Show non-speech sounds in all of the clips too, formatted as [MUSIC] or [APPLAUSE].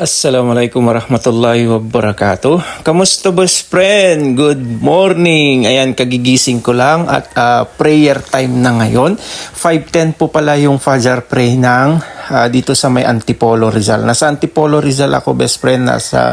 Assalamualaikum warahmatullahi wabarakatuh. Kamusta best friend? Good morning. Ayan, kagigising ko lang at ah, prayer time na ngayon. 5.10 po pala yung Fajar pray ng ah, dito sa may Antipolo Rizal. Nasa Antipolo Rizal ako best friend. Nasa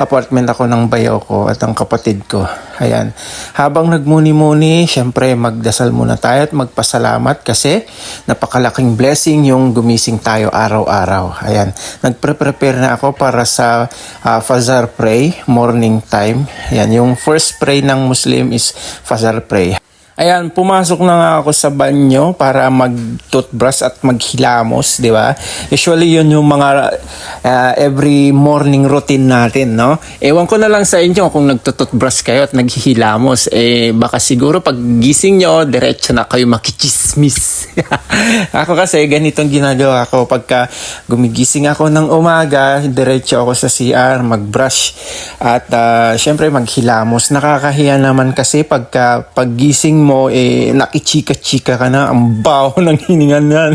apartment ako ng bayaw ko at ang kapatid ko. Ayan. Habang nagmuni-muni, syempre magdasal muna tayo at magpasalamat kasi napakalaking blessing yung gumising tayo araw-araw. Ayan. Nagpre-prepare na ako para sa ah, Fazar Pray, morning time. Ayan. Yung first pray ng Muslim is Fazar Pray. Ayan, pumasok na nga ako sa banyo para mag-toothbrush at maghilamos, di ba? Usually yun yung mga ah, every morning routine natin, no? Ewan ko na lang sa inyo kung nagtututbrush kayo at naghihilamos. Eh, baka siguro pag gising nyo, diretso na kayo makichismis. [LAUGHS] ako kasi ganitong ginagawa ko. Pagka gumigising ako ng umaga, diretso ako sa CR, mag-brush at ah, syempre maghilamos. Nakakahiya naman kasi pagka paggising mo, eh, nakichika-chika ka na, ang baho ng hiningan yan.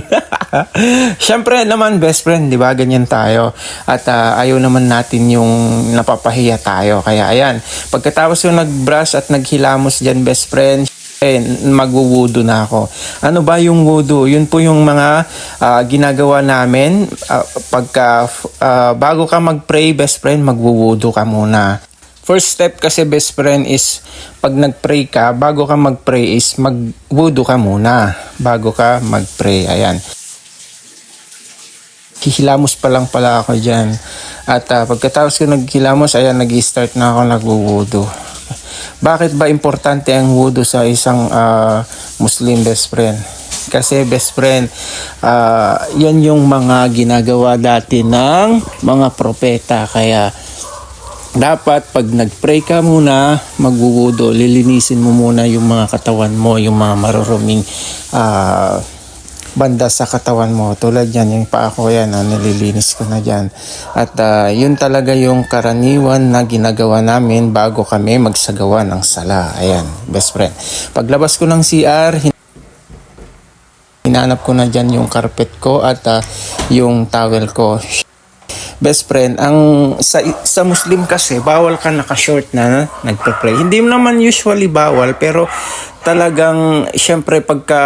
syempre [LAUGHS] naman, best friend, di ba? Ganyan tayo. At ah, ayaw naman natin yung napapahiya tayo. Kaya ayan, pagkatapos yung nag-brush at naghilamos dyan, best friend, eh, magwuwudo na ako. Ano ba yung wudo? Yun po yung mga ah, ginagawa namin ah, pagka ah, bago ka mag-pray, best friend, magwuwudo ka muna. First step kasi best friend is pag nag-pray ka, bago ka mag-pray is magwudo ka muna bago ka mag-pray. Ayan. Hihilamos pa lang pala ako dyan. At ah, pagkatapos ko naghilamos, ayan, nag-start na ako nagwuwudo. Bakit ba importante ang wudu sa isang ah, Muslim best friend? Kasi best friend, ah, yan yung mga ginagawa dati ng mga propeta. Kaya dapat pag nag-pray ka muna, magwuwudo, lilinisin mo muna yung mga katawan mo, yung mga maruruming ah, banda sa katawan mo. Tulad yan, yung paa ko yan, ah, nililinis ko na dyan. At ah, yun talaga yung karaniwan na ginagawa namin bago kami magsagawa ng sala. Ayan, best friend. Paglabas ko ng CR, hin- hinanap ko na dyan yung carpet ko at ah, yung towel ko best friend, ang sa sa Muslim kasi bawal ka naka-short na nagpe-pray. Hindi naman usually bawal pero talagang syempre pagka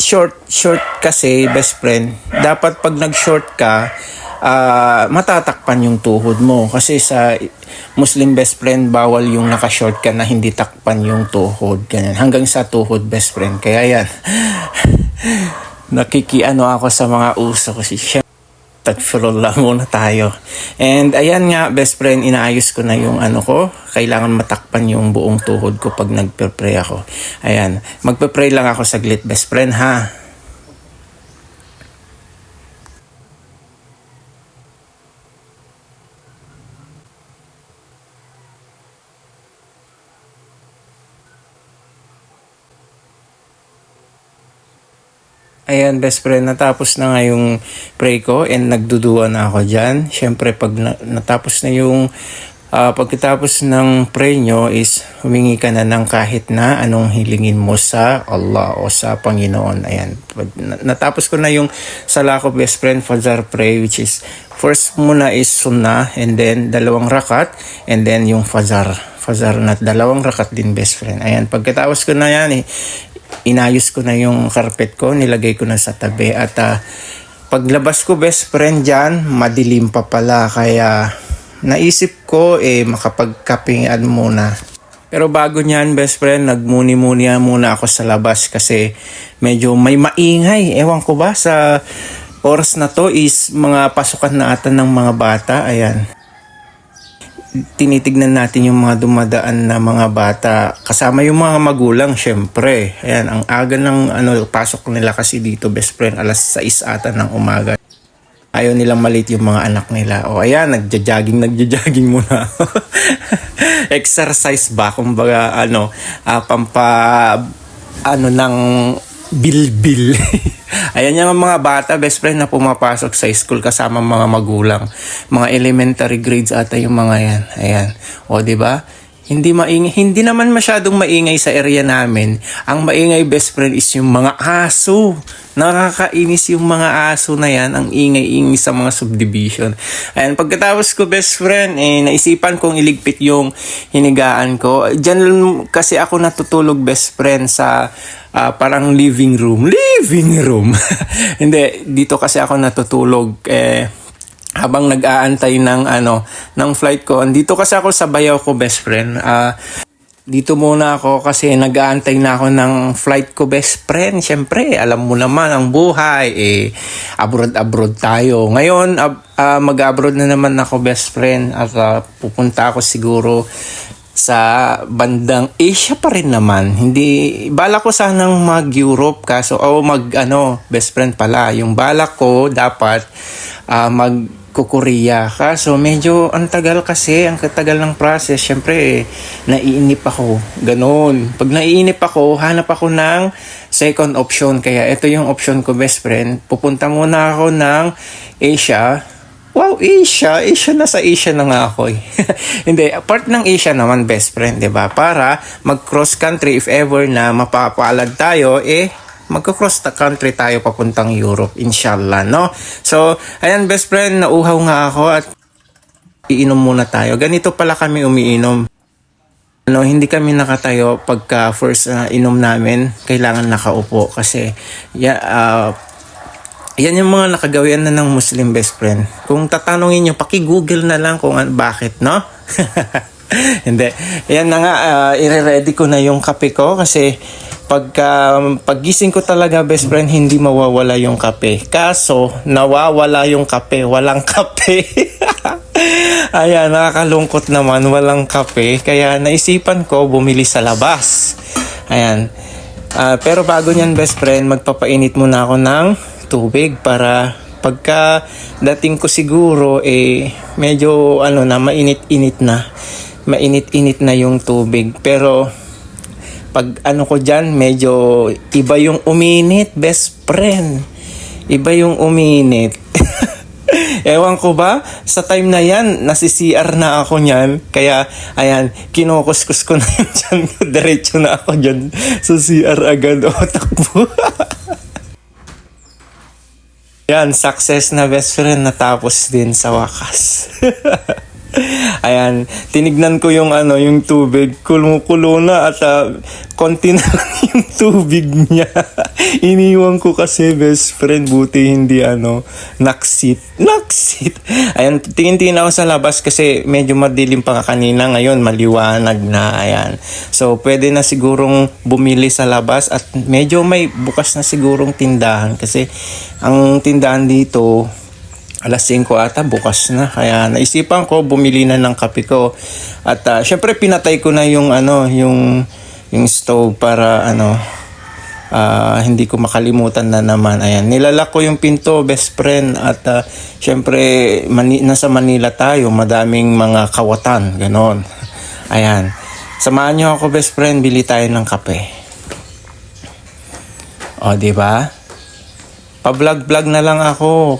short short kasi best friend, dapat pag nag-short ka ah, matatakpan yung tuhod mo. Kasi sa Muslim best friend bawal yung naka-short ka na hindi takpan yung tuhod ganyan. Hanggang sa tuhod best friend. Kaya yan. [LAUGHS] Nakikiano ako sa mga uso kasi syempre tagfirullah muna tayo. And ayan nga, best friend, inaayos ko na yung ano ko. Kailangan matakpan yung buong tuhod ko pag nagpe-pray ako. Ayan, magpe-pray lang ako saglit, best friend, ha? Ayan, best friend, natapos na nga yung pray ko and nagduduwa na ako dyan. Siyempre, pag na- natapos na yung ah, pagkatapos ng pray nyo is humingi ka na ng kahit na anong hilingin mo sa Allah o sa Panginoon. Ayan, pag na- natapos ko na yung sala ko, best friend, Fajr pray, which is first muna is sunnah and then dalawang rakat and then yung Fajr. Fajr na dalawang rakat din, best friend. Ayan, pagkatapos ko na yan, eh, inayos ko na yung carpet ko, nilagay ko na sa tabi at ah, paglabas ko best friend dyan, madilim pa pala kaya naisip ko eh makapagkapingan muna. Pero bago niyan best friend, nagmuni-muni muna ako sa labas kasi medyo may maingay. Ewan ko ba sa oras na to is mga pasukan na ata ng mga bata. Ayan tinitignan natin yung mga dumadaan na mga bata. Kasama yung mga magulang syempre. Ayan ang aga ng ano pasok nila kasi dito best friend alas 6 ata ng umaga. Ayaw nilang malit yung mga anak nila. O ayan nagja-jogging nagja-jogging [LAUGHS] muna. Exercise ba? Kumbaga ano ah, pampa ano ng bilbil. [LAUGHS] Ayan yung mga bata best friend na pumapasok sa school kasama mga magulang. Mga elementary grades ata yung mga yan. Ayan. O di ba Hindi maingay, hindi naman masyadong maingay sa area namin. Ang maingay best friend is yung mga aso. Nakakainis yung mga aso na yan, ang ingay-ingay sa mga subdivision. Ayan, pagkatapos ko best friend, eh, naisipan kong iligpit yung hinigaan ko. Diyan kasi ako natutulog best friend sa ah, parang living room. Living room! [LAUGHS] hindi, dito kasi ako natutulog. Eh, habang nag-aantay ng ano ng flight ko. Andito kasi ako sa bayaw ko, best friend. Ah, dito muna ako kasi nag-aantay na ako ng flight ko, best friend. Siyempre, alam mo naman ang buhay. Eh, abroad-abroad tayo. Ngayon, ab- ah, mag-abroad na naman ako, best friend. At ah, pupunta ako siguro sa bandang Asia pa rin naman. Hindi bala ko sanang mag-Europe kaso o mag ano, best friend pala. Yung bala ko dapat ah, mag Korea. Kaso medyo ang tagal kasi, ang katagal ng process. Syempre, naiinip ako. Ganon. Pag naiinip ako, hanap ako ng second option. Kaya ito yung option ko, best friend. Pupunta muna ako ng Asia. Wow, Asia. Asia na sa Asia na nga ako eh. [LAUGHS] Hindi, part ng Asia naman best friend, 'di ba? Para mag-cross country if ever na mapapalad tayo, eh magko-cross the country tayo papuntang Europe, inshallah, no? So, ayan best friend, nauhaw nga ako at iinom muna tayo. Ganito pala kami umiinom. Ano, hindi kami nakatayo pagka first na inom namin, kailangan nakaupo kasi ya, ah, yan yung mga nakagawian na ng Muslim best friend. Kung tatanungin nyo, paki-google na lang kung an- bakit, no? [LAUGHS] Hindi. Yan na nga, uh, ire-ready ko na yung kape ko kasi pagka paggising ko talaga best friend hindi mawawala yung kape. Kaso nawawala yung kape, walang kape. [LAUGHS] Ayan, nakakalungkot naman, walang kape. Kaya naisipan ko bumili sa labas. Ayan. Ah, pero bago niyan best friend, magpapainit muna ako ng tubig para pagka dating ko siguro eh medyo ano na mainit-init na. Mainit-init na yung tubig. Pero pag ano ko dyan, medyo iba yung uminit, best friend. Iba yung uminit. [LAUGHS] Ewan ko ba, sa time na yan, nasi-CR na ako niyan. Kaya, ayan, kinukuskus ko na [LAUGHS] yung dyan. Diretso na ako dyan sa CR agad. [LAUGHS] O, takbo. Yan, success na best friend natapos din sa wakas. [LAUGHS] Ayan, tinignan ko yung ano, yung tubig, kumukulo na at uh, konti na [LAUGHS] yung tubig niya. [LAUGHS] Iniwan ko kasi best friend, buti hindi ano, naksit. Naksit! Ayan, tingin-tingin ako sa labas kasi medyo madilim pa kanina, ngayon maliwanag na, ayan. So, pwede na sigurong bumili sa labas at medyo may bukas na sigurong tindahan kasi ang tindahan dito, alas 5 ata bukas na. Kaya naisipan ko bumili na ng kape ko. At ah, syempre pinatay ko na yung ano yung yung stove para ano ah, hindi ko makalimutan na naman. Ayan nilalak ko yung pinto best friend. At ah, syempre mani- nasa Manila tayo madaming mga kawatan ganon. Ayan samahan niyo ako best friend bili tayo ng kape. O di ba? Pa-vlog-vlog na lang ako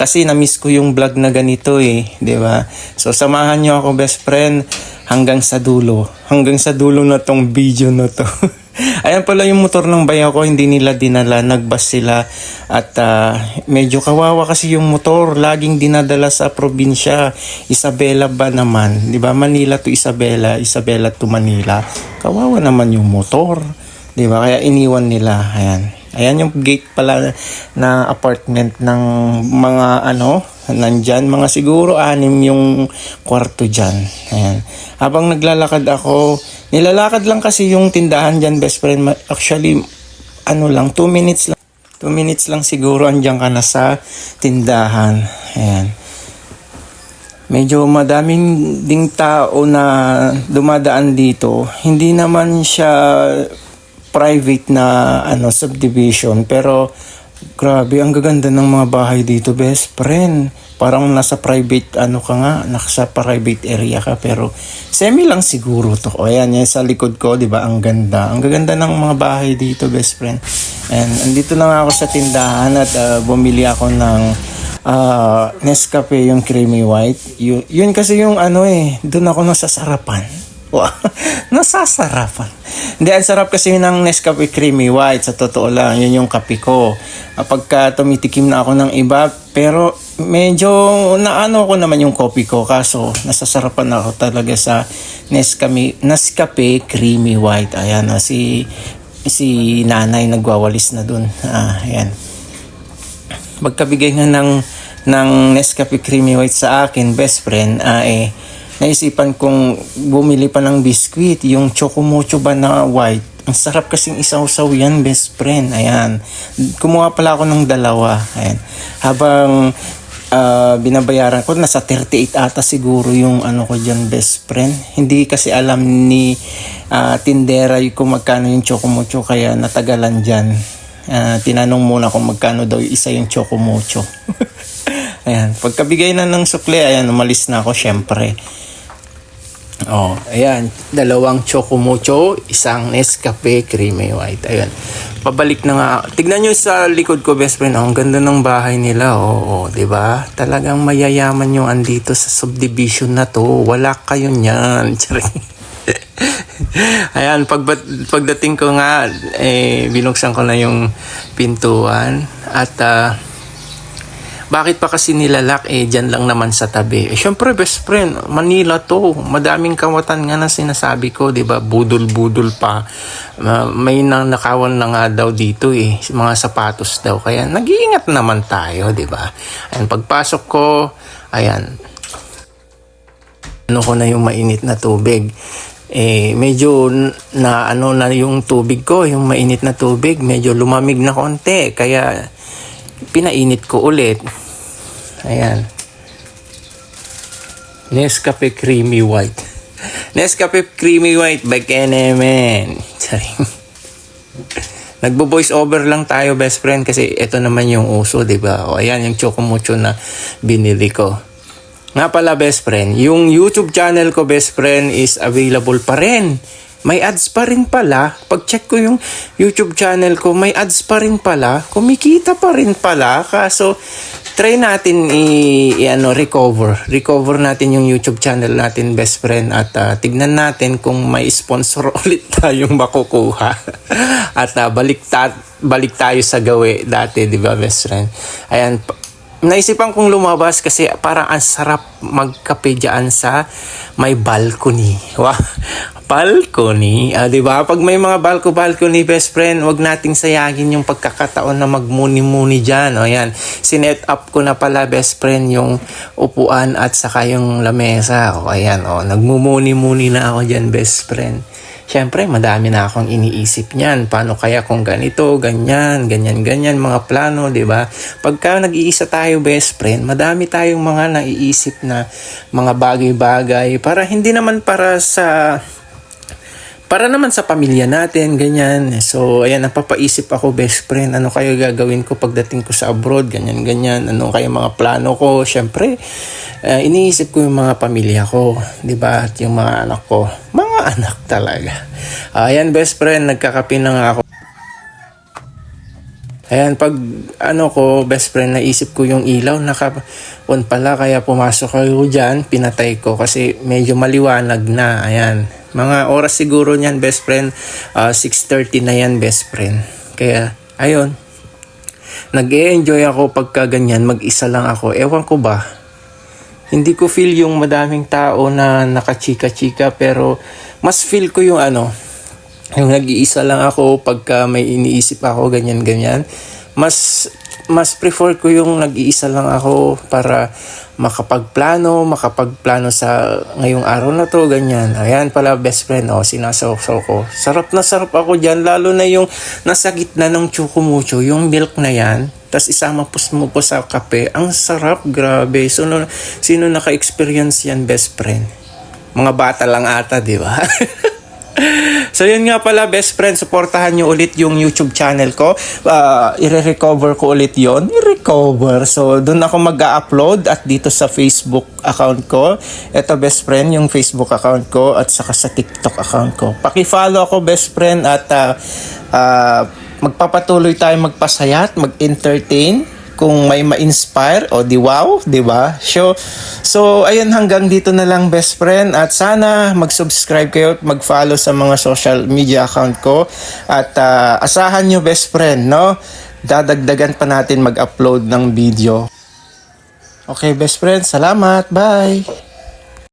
kasi na-miss ko yung vlog na ganito eh, 'di ba? So samahan niyo ako best friend hanggang sa dulo. Hanggang sa dulo na tong video na to. [LAUGHS] Ayan pala yung motor ng bayaw ko, hindi nila dinala, nagbas sila at ah, medyo kawawa kasi yung motor, laging dinadala sa probinsya. Isabela ba naman? 'Di ba? Manila to Isabela, Isabela to Manila. Kawawa naman yung motor. 'Di ba? Kaya iniwan nila. Ayan. Ayan yung gate pala na apartment ng mga ano, nandyan. Mga siguro anim yung kwarto dyan. Ayan. Habang naglalakad ako, nilalakad lang kasi yung tindahan dyan, best friend. Actually, ano lang, 2 minutes lang. 2 minutes lang siguro andyan ka na sa tindahan. Ayan. Medyo madaming ding tao na dumadaan dito. Hindi naman siya private na ano subdivision. Pero grabe ang gaganda ng mga bahay dito best friend. Parang nasa private ano ka nga nasa private area ka pero semi lang siguro to. O ayan yan sa likod ko di ba? Ang ganda. Ang gaganda ng mga bahay dito best friend. And andito na nga ako sa tindahan at ah, bumili ako ng ah, Nescafe yung creamy white. Yun, yun kasi yung ano eh doon ako nasasarapan Wow, [LAUGHS] nasasarapan. Hindi, ang sarap kasi ng Nescafe Creamy White. Sa totoo lang, yun yung kape ko. Ah, Pagka tumitikim na ako ng iba, pero medyo naano ko naman yung coffee ko. Kaso, nasasarapan ako talaga sa Nescafe, Nescafe Creamy White. Ayan, ah, si, si nanay nagwawalis na dun. Ah, ayan magkabigay nga ng, ng Nescafe Creamy White sa akin, best friend, ah, eh, naisipan kong bumili pa ng biskwit, yung Chocomocho ba na white. Ang sarap kasing isaw-saw yan, best friend. Ayan. Kumuha pala ako ng dalawa. Ayan. Habang ah, binabayaran ko, nasa 38 ata siguro yung ano ko dyan, best friend. Hindi kasi alam ni ah, tindera yung kung magkano yung Chocomocho, kaya natagalan dyan. Ah, tinanong muna kung magkano daw yung isa yung Chocomocho. [LAUGHS] ayan, pagkabigay na ng sukle, ayan, umalis na ako syempre. Oh, ayan, dalawang Chocomocho, isang Nescafe Creamy White. Ayan. Pabalik na nga. Tignan nyo sa likod ko, best friend. Oh, ang ganda ng bahay nila. Oo, oh, 'di ba? Talagang mayayaman yung andito sa subdivision na 'to. Wala kayo niyan. [LAUGHS] Ayan, pag, pagdating ko nga, eh, binuksan ko na yung pintuan. At, ah, bakit pa kasi nilalak? Eh dyan lang naman sa tabi. Eh, syempre best friend Manila to. Madaming kawatan nga na sinasabi ko di ba? Budol-budol pa. Ma- may nang nakawan na nga daw dito eh. Mga sapatos daw. Kaya nag-iingat naman tayo di ba? Ayan pagpasok ko ayan. Ano ko na yung mainit na tubig? Eh medyo na ano na yung tubig ko? Yung mainit na tubig medyo lumamig na konti. Kaya pinainit ko ulit ayan Nescafe Creamy White [LAUGHS] Nescafe Creamy White by Kenemen Charing [LAUGHS] Nagbo-voice over lang tayo best friend kasi ito naman yung uso, 'di ba? O ayan yung Chocomucho na binili ko. Nga pala best friend, yung YouTube channel ko best friend is available pa rin. May ads pa rin pala. Pag-check ko yung YouTube channel ko, may ads pa rin pala. Kumikita pa rin pala. Kaso, try natin i, i- ano, recover. Recover natin yung YouTube channel natin, best friend. At ah, tignan natin kung may sponsor [LAUGHS] ulit tayong makukuha. At ah, balik, ta- balik tayo sa gawi dati, di ba, best friend? Ayan, naisipan kong lumabas kasi parang ang sarap magkape dyan sa may balcony. [LAUGHS] Wow. Balcony. Ah, 'di ba? Pag may mga balco balcony best friend, wag nating sayangin yung pagkakataon na magmuni-muni diyan. O yan. Sinet up ko na pala best friend yung upuan at saka yung lamesa. O ayan, o nagmumuni-muni na ako diyan best friend. Siyempre, madami na akong iniisip niyan. Paano kaya kung ganito, ganyan, ganyan, ganyan, mga plano, di ba? Pagka nag-iisa tayo, best friend, madami tayong mga naiisip na mga bagay-bagay para hindi naman para sa para naman sa pamilya natin, ganyan. So, ayan, napapaisip ako, best friend, ano kayo gagawin ko pagdating ko sa abroad, ganyan, ganyan. Ano kayo mga plano ko? Siyempre, eh, iniisip ko yung mga pamilya ko, di ba? At yung mga anak ko. Mga anak talaga. Ayan, best friend, nagkakape na ako. Ayan, pag ano ko, best friend, naisip ko yung ilaw, naka-on pala, kaya pumasok ako dyan, pinatay ko kasi medyo maliwanag na. Ayan, mga oras siguro niyan, best friend, ah, 6.30 na yan, best friend. Kaya, ayun, nag-enjoy ako pagka ganyan, mag-isa lang ako. Ewan ko ba, hindi ko feel yung madaming tao na nakachika-chika, pero mas feel ko yung ano, yung nag-iisa lang ako pagka may iniisip ako ganyan ganyan mas mas prefer ko yung nag-iisa lang ako para makapagplano, makapagplano sa ngayong araw na to, ganyan. Ayan pala best friend, oh, sinasawsaw ko. Sarap na sarap ako dyan, lalo na yung nasa gitna ng chukumucho, yung milk na yan, tapos isama po mo po sa kape. Ang sarap, grabe. So, no, sino naka-experience yan, best friend? Mga bata lang ata, di ba? [LAUGHS] So yun nga pala best friend, supportahan nyo ulit yung YouTube channel ko. Uh, i-recover ko ulit yon I-recover. So doon ako mag-upload at dito sa Facebook account ko. Ito best friend, yung Facebook account ko at saka sa TikTok account ko. Paki-follow ako best friend at uh, uh, magpapatuloy tayo magpasaya at mag-entertain kung may ma-inspire o di wow, di ba? So, so ayun hanggang dito na lang best friend at sana mag-subscribe kayo at mag-follow sa mga social media account ko at ah, asahan nyo best friend, no? Dadagdagan pa natin mag-upload ng video. Okay, best friend, salamat. Bye.